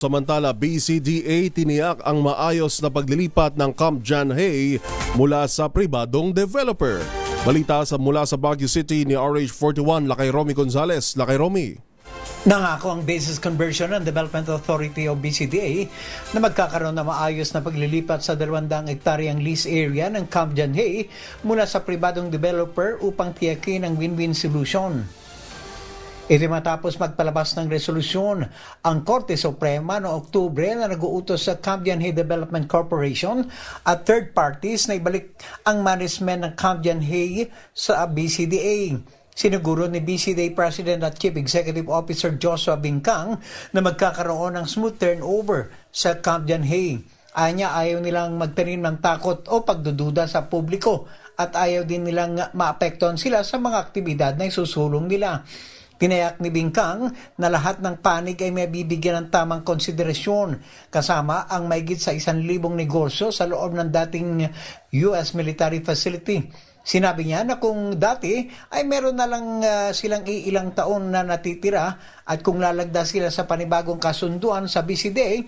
Samantala, BCDA tiniyak ang maayos na paglilipat ng Camp John Hay mula sa pribadong developer. Balita sa mula sa Baguio City ni RH41 Lakay Romy Gonzales. Lakay Romy. Nangako ang Basis Conversion and Development Authority o BCDA na magkakaroon na maayos na paglilipat sa 200 hektaryang lease area ng Camp John Hay mula sa pribadong developer upang tiyakin ang win-win solution. Ito matapos magpalabas ng resolusyon ang Korte Suprema noong Oktubre na nag-uutos sa Cambian Hay Development Corporation at third parties na ibalik ang management ng Cambian Hay sa BCDA. Siniguro ni BCDA President at Chief Executive Officer Joshua Bingkang na magkakaroon ng smooth turnover sa Cambian Hay. Anya ayaw nilang magtanim ng takot o pagdududa sa publiko at ayaw din nilang maapektuhan sila sa mga aktibidad na isusulong nila. Tinayak ni Bingkang na lahat ng panig ay may bibigyan ng tamang konsiderasyon kasama ang maigit sa isang libong negosyo sa loob ng dating US military facility. Sinabi niya na kung dati ay meron na lang ah, silang iilang taon na natitira at kung lalagda sila sa panibagong kasunduan sa BCDA,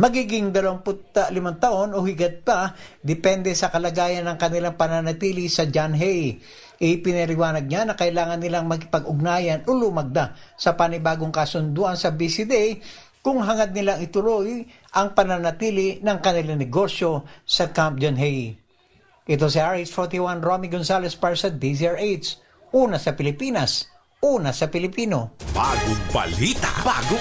magiging 25 taon o higit pa depende sa kalagayan ng kanilang pananatili sa John Hay. Ipinaliwanag niya na kailangan nilang magpag-ugnayan o lumagda sa panibagong kasunduan sa BCDA kung hangad nilang ituloy ang pananatili ng kanilang negosyo sa Camp John Hay. Ito si RH41 Romy Gonzalez para sa DZRH. Una sa Pilipinas, una sa Pilipino. Bagong balita. Bago